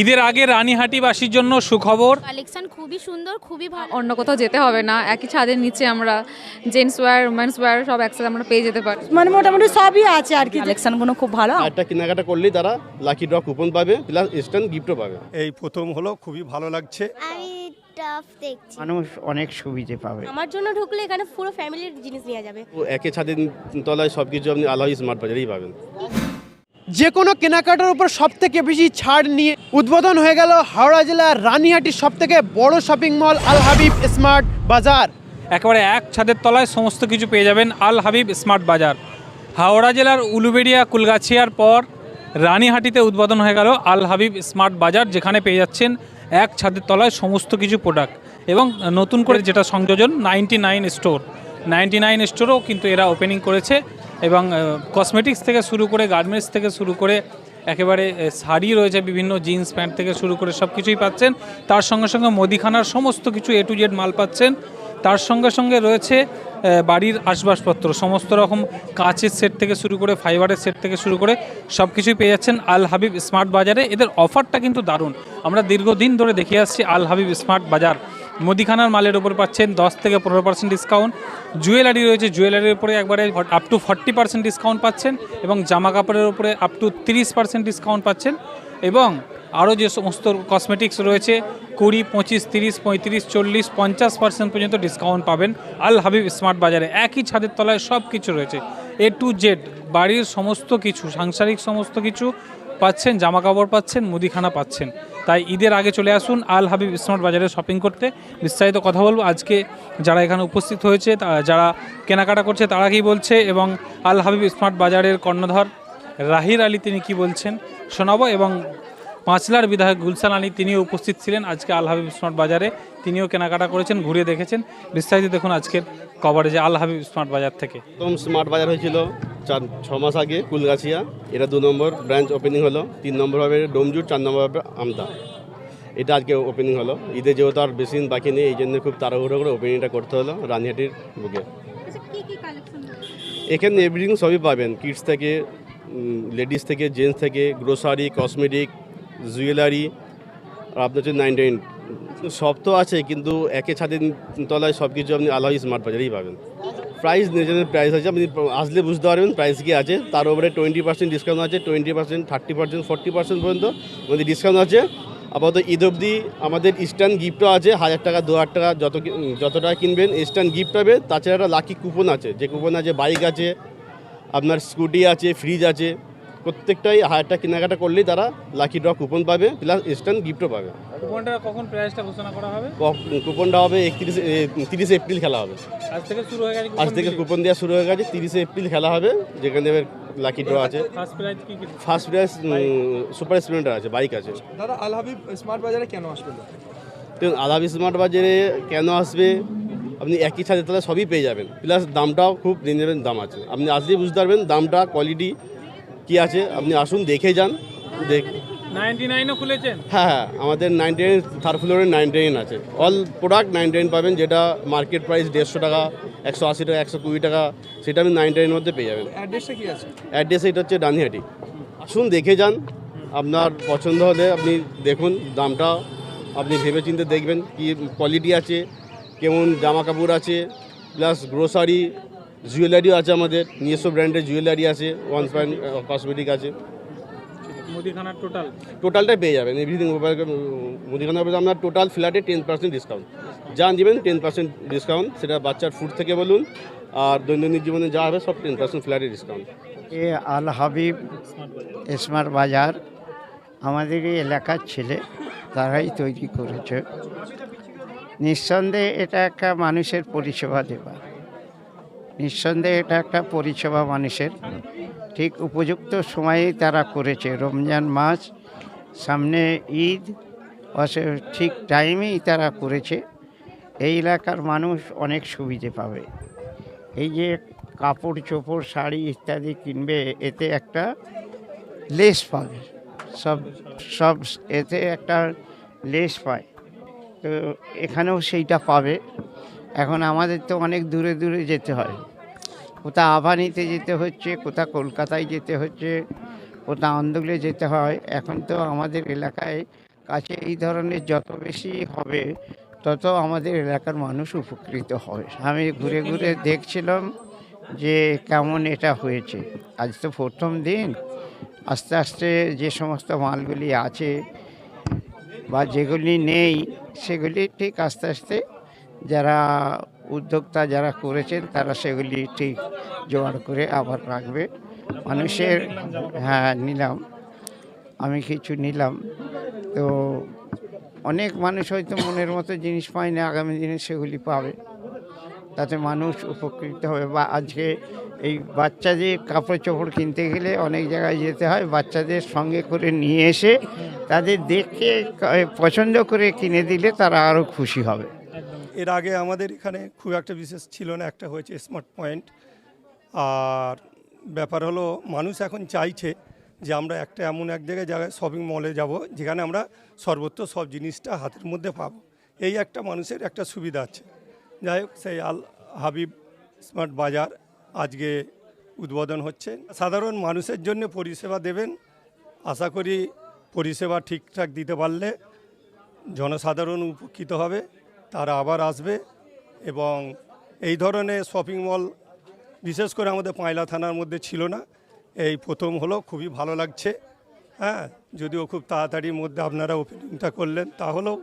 ঈদের আগে রানীহাটিবাসীর জন্য সুখবর। কালেকশন খুবই সুন্দর খুবই ভালো। অন্য কোথাও যেতে হবে না একই ছাদের নিচে আমরা জেন্টস ওয়্যার উমেন্স ওয়্যার সব একসাথে আমরা পেয়ে যেতে পারি। মানে মোটামুটি সবই আছে আর কি। কালেকশনগুলো খুব ভালো। একটা কেনাকাটা করলেই তারা লাকি ড্র কুপন পাবে প্লাস ইনস্ট্যান্ট গিফটও পাবে। এই প্রথম হলো খুবই ভালো লাগছে। আমি টাফ দেখছি। মানুষ অনেক সুবিধে পাবে। আমার জন্য ঢুকলে এখানে পুরো ফ্যামিলির জিনিস নেওয়া যাবে। তো একে ছাদের তলায় সব কিছু আপনি আলাদা স্মার্ট বাজারেই পাবেন। যে কোনো কেনাকাটার উপর সব থেকে বেশি ছাড় নিয়ে উদ্বোধন হয়ে গেল হাওড়া জেলার রানীহাটির সব থেকে বড় shopping mall Al Habib smart Bazar. একেবারে এক ছাদের তলায় সমস্ত কিছু পেয়ে যাবেন আল হাবিব স্মার্ট বাজার। হাওড়া জেলার উলুবেড়িয়া কুলগাছিয়ার পর রানীহাটিতে উদ্বোধন হয়ে গেল আল হাবিব স্মার্ট বাজার, যেখানে পেয়ে যাচ্ছেন এক ছাদের তলায় সমস্ত কিছু প্রোডাক্ট এবং নতুন করে যেটা সংযোজন ninety nine store ninety nine স্টোরও কিন্তু এরা ওপেনিং করেছে। এবং কসমেটিক্স থেকে শুরু করে গার্মেন্টস থেকে শুরু করে একেবারে শাড়ি রয়েছে, বিভিন্ন জিন্স প্যান্ট থেকে শুরু করে সব কিছুই পাচ্ছেন। তার সঙ্গে সঙ্গে মুদিখানার সমস্ত কিছু এ টু জেড মাল পাচ্ছেন। তার সঙ্গে সঙ্গে রয়েছে বাড়ির আসবাবপত্র সমস্ত রকম কাঁচের সেট থেকে শুরু করে ফাইবারের সেট থেকে শুরু করে সব কিছুই পেয়ে যাচ্ছেন আল হাবিব স্মার্ট বাজারে। এদের অফারটা কিন্তু দারুণ। আমরা দীর্ঘদিন ধরে দেখে আসছি আল হাবিব স্মার্ট বাজার। মুদিখানার মালের উপর পাচ্ছেন দশ থেকে পনেরো পার্সেন্ট ডিসকাউন্ট। জুয়েলারি রয়েছে, জুয়েলারির উপরে একবারে up to forty percent discount পাচ্ছেন এবং জামা কাপড়ের উপরে আপ টু তিরিশ পার্সেন্ট ডিসকাউন্ট পাচ্ছেন এবং আরও যে সমস্ত কসমেটিক্স রয়েছে, কুড়ি, পঁচিশ, তিরিশ, পঁয়ত্রিশ, চল্লিশ, পঞ্চাশ পার্সেন্ট পর্যন্ত ডিসকাউন্ট পাবেন। আল হাবিব স্মার্ট বাজারে একই ছাদের তলায় সব কিছু রয়েছে। এ টু জেড বাড়ির সমস্ত কিছু, সাংসারিক সমস্ত কিছু পাচ্ছেন, জামা কাপড় পাচ্ছেন, মুদিখানা পাচ্ছেন। তাই ঈদের আগে চলে আসুন আল হাবিব স্মার্ট বাজারে শপিং করতে। বিস্তারিত কথা বলব, আজকে যারা এখানে উপস্থিত হয়েছে যারা কেনাকাটা করছে, তারা কী বলছে এবং আল হাবিব স্মার্ট বাজারের কর্ণধর রাহির আলী তিনি কি বলছেন শোনাবো এবং পাঁচলার বিধায়ক গুলশান আলী তিনিও উপস্থিত ছিলেন আজকে আল হাবিব স্মার্ট বাজারে। তিনিও কেনাকাটা করেছেন, ঘুরে দেখেছেন। বিস্তারিত দেখুন আজকের কভারেজে আল হাবিব স্মার্ট বাজার থেকে। প্রথম স্মার্ট বাজার হয়েছিল। চার ছ মাস আগে কুলগাছিয়া এটা দু নম্বর ব্রাঞ্চ ওপেনিং হলো। তিন নম্বর হবে ডোমজুর চার নম্বর হবে আমদা এটা আজকে ওপেনিং হলো। ঈদে যেহেতু আর বেশি দিন বাকি নেই এই জন্য খুব তাড়াহুড়ো করে ওপেনিংটা করতে হলো রানিহাটির বুকে। এখানে এভরিথিং সবই পাবেন। কিডস থেকে লেডিস থেকে জেন্টস থেকে গ্রোসারি কসমেটিক জুয়েলারি আর আপনার হচ্ছে নাইন নাইন সব তো আছে কিন্তু একে ছাদের তলায় সব কিছু আপনি আলাদা স্মার্ট বাজারেই পাবেন প্রাইস নিজেদের প্রাইস আছে, আপনি আসলে বুঝতে পারবেন প্রাইস কি আছে। তার উপরে টোয়েন্টি পার্সেন্ট ডিসকাউন্ট আছে twenty percent thirty percent forty percent পর্যন্ত আমাদের ডিসকাউন্ট আছে। আপাতত ঈদ অবধি আমাদের ইস্টার্ন গিফটও আছে, হাজার টাকা, দু হাজার টাকা, যত যত টাকা কিনবেন ইস্টার্ন গিফট পাবে। তাছাড়া একটা লাকি কুপন আছে, যে কুপন আছে বাইক আছে, আপনার স্কুটি আছে ফ্রিজ আছে। প্রত্যেকটাই হাজার টাকা কেনাকাটা করলেই তারা লাকি ড্র কুপন পাবে প্লাস ইনস্ট্যান্ট গিফটও পাবে। কুপনটা কখন প্রাইসটা ঘোষণা করা হবে? কুপনটা হবে একত্রিশে তিরিশে এপ্রিল খেলা হবে। আজ থেকে শুরু হয়ে গেছে আজ থেকে কুপন দেওয়া শুরু হয়ে গেছে তিরিশে এপ্রিল খেলা হবে যেখানে লাকি ড্র আছে। ফার্স্ট প্রাইজ কি কি? ফার্স্ট প্রাইজ সুপার স্প্লেন্ডার আছে বাইক আছে। দাদা আলহাবিব স্মার্ট বাজারে কেন আসবেন দেখুন আলাবি স্মার্ট বাজারে কেন আসবে? আপনি একই ছাদের তলায় সবই পেয়ে যাবেন। প্লাস দামটাও খুব রিজনেবল দাম আছে। আপনি আসলেই বুঝতে পারবেন দামটা কোয়ালিটি কী আছে? আপনি আসুন দেখে যান। দেখ নাইনটি নাইনও খুলেছেন? হ্যাঁ হ্যাঁ আমাদের নাইনটি নাইন থার্ড ফ্লোরে নাইনটি নাইন আছে। অল প্রোডাক্ট নাইনটি নাইন পাবেন যেটা মার্কেট প্রাইস দেড়শো টাকা একশো আশি টাকা একশো কুড়ি টাকা সেটা আপনি নাইনটি নাইনের মধ্যে পেয়ে যাবেন। অ্যাড্রেসটা কি আছে? অ্যাড্রেস এটা হচ্ছে ডানহাটি আসুন দেখে যান। আপনার পছন্দ হলে আপনি দেখুন দামটা। আপনি ভেবে চিন্তে দেখবেন কি কোয়ালিটি আছে কেমন জামা কাপড় আছে প্লাস গ্রোসারি জুয়েলারিও আছে আমাদের নিজস্ব ব্র্যান্ডের জুয়েলারি আছে ওয়ান পয়েন্ট কসমেটিক আছে। মুদিখানার টোটাল টোটালটাই পেয়ে যাবেন এভরিথিং মুদিখানা হবে আপনার টোটাল ফ্ল্যাটে টেন পার্সেন্ট ডিসকাউন্ট যা দিবেন টেন পার্সেন্ট ডিসকাউন্ট সেটা বাচ্চার ফুড থেকে বলুন আর দৈনন্দিন জীবনে যা হবে সব টেন পার্সেন্ট ফ্ল্যাটে ডিসকাউন্ট এ আল হাবিব স্মার্ট বাজার আমাদের এই এলাকার ছেলে তারাই তৈরি করেছে। নিঃসন্দেহে এটা একটা মানুষের পরিষেবা দেওয়া নিঃসন্দেহে এটা একটা পরিষেবা মানুষের। ঠিক উপযুক্ত সময়েই তারা করেছে। রমজান মাস, সামনে ঈদ ঠিক টাইমেই তারা করেছে। এই এলাকার মানুষ অনেক সুবিধে পাবে। এই যে কাপড় চোপড় শাড়ি ইত্যাদি কিনবে, এতে একটা লেস পাবে। সব সব এতে একটা লেস পায়। তো এখানেও সেইটা পাবে। এখন আমাদের তো অনেক দূরে দূরে যেতে হয়। কোথা আভানিতে যেতে হচ্ছে কোথা কলকাতায় যেতে হচ্ছে, কোথাও আন্দোলনে যেতে হয়। এখন তো আমাদের এলাকায় কাছে এই ধরনের যত বেশি হবে, তত আমাদের এলাকার মানুষ উপকৃত হবে। আমি ঘুরে ঘুরে দেখছিলাম যে কেমন এটা হয়েছে। আজ তো প্রথম দিন। আস্তে আস্তে যে সমস্ত মালগুলি আছে বা যেগুলি নেই, সেগুলি ঠিক আস্তে আস্তে যারা উদ্যোক্তা যারা করেছেন, তারা সেগুলি ঠিক জোগাড় করে আবার রাখবে। মানুষের হ্যাঁ নিলাম। আমি কিছু নিলাম। তো অনেক মানুষ হয়তো মনের মতো জিনিস পায় না, আগামী দিনে সেগুলি পাবে। তাতে মানুষ উপকৃত হবে। বা আজকে এই বাচ্চাদের কাপড় চোপড় কিনতে গেলে অনেক জায়গায় যেতে হয়, বাচ্চাদের সঙ্গে করে নিয়ে এসে তাদের দেখে, পছন্দ করে কিনে দিলে তারা আরও খুশি হবে। এর আগে আমাদের এখানে খুব একটা বিশেষ ছিল না, একটা হয়েছে স্মার্ট পয়েন্ট আর ব্যাপার হলো, মানুষ এখন চাইছে যে আমরা একটা এমন এক জায়গায় জায়গায় শপিং মলে যাব, যেখানে আমরা সর্বত্র সব জিনিসটা হাতের মধ্যে পাবো। এই একটা মানুষের একটা সুবিধা আছে। যাই হোক, সেই আল হাবিব স্মার্ট বাজার আজকে উদ্বোধন হচ্ছে। সাধারণ মানুষের জন্য পরিষেবা দেবেন। আশা করি পরিষেবা ঠিকঠাক দিতে পারলে জনসাধারণ উপকৃত হবে। তারা আবার আসবে এবং এই ধরনের শপিং মল বিশেষ করে আমাদের পাঁয়লা থানার মধ্যে ছিল না। এই প্রথম হলো খুবই ভালো লাগছে। হ্যাঁ যদিও খুব তাড়াতাড়ির মধ্যে আপনারা ওপেনিংটা করলেন তাহলেও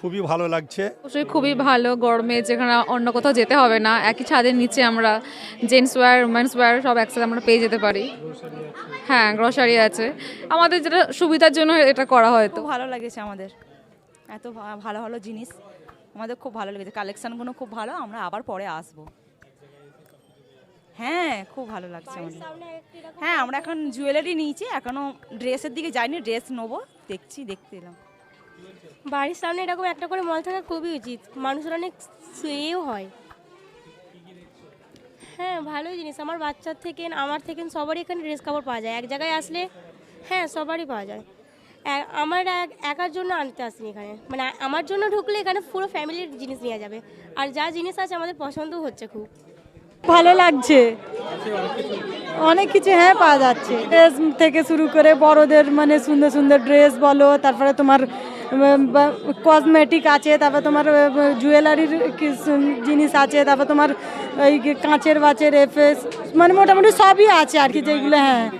খুবই ভালো লাগছে। অবশ্যই খুবই ভালো গরমে যেখানে অন্য কোথাও যেতে হবে না। একই ছাদের নিচে আমরা জেন্টস ওয়্যার উমেন্স ওয়্যার সব একসাথে আমরা পেয়ে যেতে পারি। হ্যাঁ গ্রসারি আছে। আমাদের যেটা সুবিধার জন্য এটা করা হয়তো ভালো লেগেছে আমাদের। এত ভালো ভালো জিনিস। আমাদের খুব ভালো লেগেছে। কালেকশনগুলো খুব ভালো আমরা আবার পরে আসব। হ্যাঁ খুব ভালো লাগছে আমাদের। হ্যাঁ আমরা এখন জুয়েলারি নিয়েছি এখনও ড্রেসের দিকে যাইনি ড্রেস নেব দেখছি দেখতে এলাম। বাড়ির সামনে এরকম একটা করে মল থাকা খুবই উচিত মানুষের অনেক শুয়েও হয়। হ্যাঁ ভালোই জিনিস আমার বাচ্চার থেকে আমার থেকে সবারই এখানে ড্রেস কাপড় পাওয়া যায়। এক জায়গায় আসলে হ্যাঁ সবারই পাওয়া যায়। আমার এক- একার জন্য আনতে আসিনি এখানে। মানে আমার জন্য ঢুকলে এখানে পুরো ফ্যামিলির জিনিস নেওয়া যাবে। আর যা জিনিস আছে আমাদের পছন্দও হচ্ছে খুব। ভালো লাগছে। অনেক কিছু হ্যাঁ পাওয়া যাচ্ছে। ড্রেস থেকে শুরু করে বড়দের মানে সুন্দর সুন্দর ড্রেস বলো, তারপরে তোমার কসমেটিক আছে, তারপরে তোমার জুয়েলারির জিনিস আছে, তারপর তোমার ওই কাঁচের বাচের এফেস মানে মোটামুটি সবই আছে আর কি যেগুলো হ্যাঁ।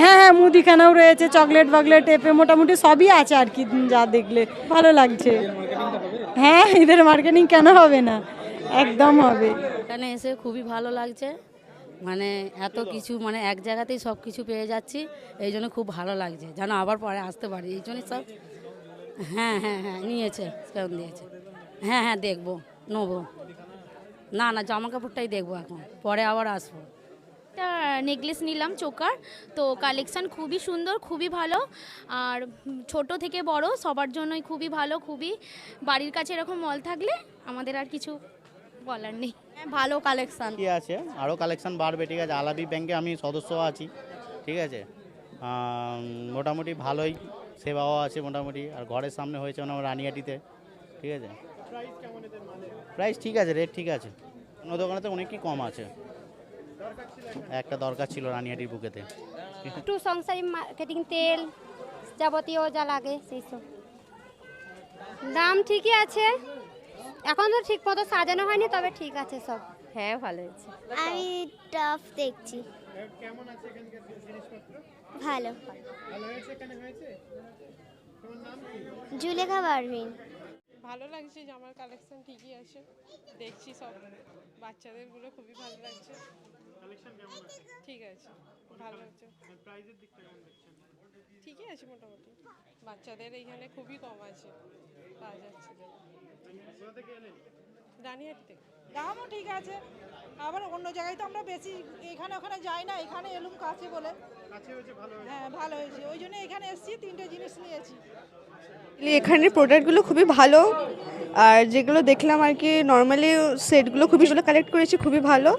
হ্যাঁ হ্যাঁ মুদিখানাও রয়েছে চকলেট বকলেট এপে মোটামুটি সবই আছে আর কি, যা দেখলে। ভালো লাগছে। হ্যাঁ এদের মার্কেটিং কেন হবে না? একদম হবে। এখানে এসে খুবই ভালো লাগছে। মানে এত কিছু মানে এক জায়গাতেই সব কিছু পেয়ে যাচ্ছি। এই জন্য খুব ভালো লাগছে। যেন আবার পরে আসতে পারি। এই জন্যই সব হ্যাঁ হ্যাঁ হ্যাঁ নিয়েছে কেমন দিয়েছে। হ্যাঁ হ্যাঁ দেখব, নেব। না না, জামা কাপড়টাই দেখব এখন। পরে আবার আসব। একটা নেকলেস নিলাম চোকার। তো কালেকশান খুবই সুন্দর খুবই ভালো। আর ছোট থেকে বড় সবার জন্যই খুবই ভালো খুবই বাড়ির কাছে এরকম মল থাকলে আমাদের আর কিছু বলার নেই। ভালো কালেকশান কি আছে? আরও কালেকশান বাড়বে ঠিক আছে। আলাবি ব্যাংকে আমি সদস্য আছি ঠিক আছে। মোটামুটি ভালোই সেবাও আছে মোটামুটি। আর ঘরের সামনে হয়েছে আমার রানিয়াটিতে ঠিক আছে। প্রাইস ঠিক আছে রেট ঠিক আছে। অন্য দোকানেতে অনেকই কম আছে। একটা দরকার ছিল রানিয়াটির বুকেতে। একটু সংসারী মার্কেটিং তেল যাবতীয় যা লাগে সেই সব। দাম ঠিকই আছে এখন তো ঠিক মতো সাজানো হয়নি তবে ঠিক আছে সব। হ্যাঁ ভালো হয়েছে। আমি টাফ দেখছি। ভালো। জুলেখা পারভিন ভালো লাগছে জামার কালেকশন ঠিকই আছে। দেখছি সব বাচ্চাদেরগুলো খুবই ভালো লাগছে। ঠিক আছে ভালো লাগছে ঠিকই আছে মোটামুটি। বাচ্চাদের এইখানে খুবই কম আছে পাওয়া যাচ্ছে রানিহাট থেকে। দামও ঠিক আছে আবার অন্য জায়গায় তো আমরা বেশি এখানে ওখানে যাই না এখানে এলুম কাছে বলে। হ্যাঁ ভালো হয়েছে। ওই জন্য এখানে এসেছি তিনটে জিনিস নিয়েছি। এখানের প্রোডাক্টগুলো খুবই ভালো আর যেগুলো দেখলাম আর কি নর্মালি সেটগুলো খুবই ভালো কালেক্ট করেছি খুবই ভালো।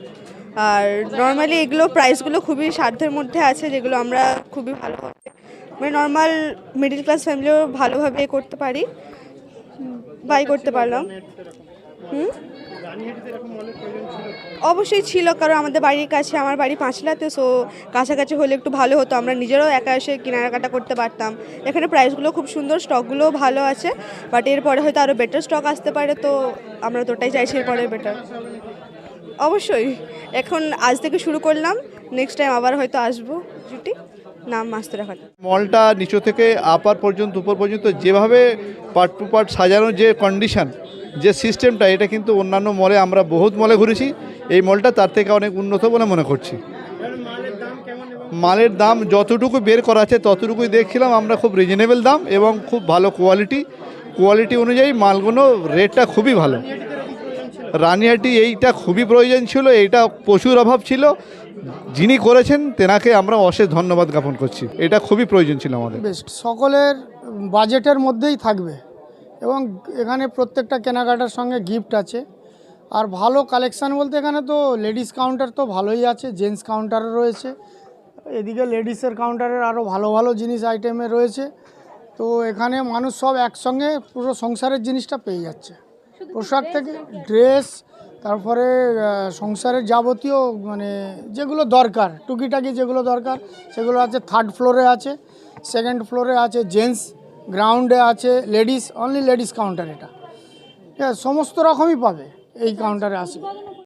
আর নর্মালি এগুলো প্রাইসগুলো খুবই সাধ্যের মধ্যে আছে, যেগুলো আমরা খুবই ভালো মানে নর্মাল মিডিল ক্লাস ফ্যামিলিও ভালোভাবে করতে পারি বাই করতে পারলাম। হুম? অবশ্যই ছিল, কারণ আমাদের বাড়ির কাছে, আমার বাড়ি পাঁচলাতে সো কাছাকাছি হলে একটু ভালো হতো, আমরা নিজেরাও একা এসে কেনাকাটা করতে পারতাম। এখানে প্রাইসগুলো খুব সুন্দর স্টকগুলোও ভালো আছে বাট এরপরে হয়তো আরও বেটার স্টক আসতে পারে, তো আমরা তো ওটাই চাইছি, এরপরে বেটার অবশ্যই। এখন আজ থেকে শুরু করলাম। নেক্সট টাইম আবার হয়তো আসব জুটি নাম মাস্তুরা খাতুন মলটা নিচু থেকে আপার পর্যন্ত, উপর পর্যন্ত যেভাবে পার্ট টু পার্ট সাজানোর যে কন্ডিশন যে সিস্টেমটা এটা কিন্তু অন্যান্য মলে আমরা বহুত মলে ঘুরেছি। এই মলটা তার থেকে অনেক উন্নত বলে মনে করছি। মালের দাম মালের দাম যতটুকু বের করা আছে ততটুকুই দেখছিলাম। আমরা খুব রিজনেবল দাম এবং খুব ভালো কোয়ালিটি কোয়ালিটি অনুযায়ী মালগুলো রেটটা খুবই ভালো। রানিহাটি এইটা খুবই প্রয়োজন ছিল, এইটা প্রচুর অভাব ছিল। যিনি করেছেন, তেনাকে আমরা অশেষ ধন্যবাদ জ্ঞাপন করছি। এটা খুবই প্রয়োজন ছিল আমাদের। বেস্ট সকলের বাজেটের মধ্যেই থাকবে এবং এখানে প্রত্যেকটা কেনাকাটার সঙ্গে গিফট আছে। আর ভালো কালেকশান বলতে এখানে তো লেডিস কাউন্টার তো ভালোই আছে জেন্টস কাউন্টারও রয়েছে। এদিকে লেডিসের কাউন্টারের আরও ভালো ভালো জিনিস আইটেমে রয়েছে। তো এখানে মানুষ সব একসঙ্গে পুরো সংসারের জিনিসটা পেয়ে যাচ্ছে। পোশাক থেকে ড্রেস তারপরে সংসারের যাবতীয় মানে যেগুলো দরকার, টুকিটাকি যেগুলো দরকার, সেগুলো আছে থার্ড ফ্লোরে আছে সেকেন্ড ফ্লোরে আছে জেন্টস গ্রাউন্ডে আছে লেডিস অনলি লেডিস কাউন্টার এটা। ঠিক আছে সমস্ত রকমই পাবে এই কাউন্টারে আসে।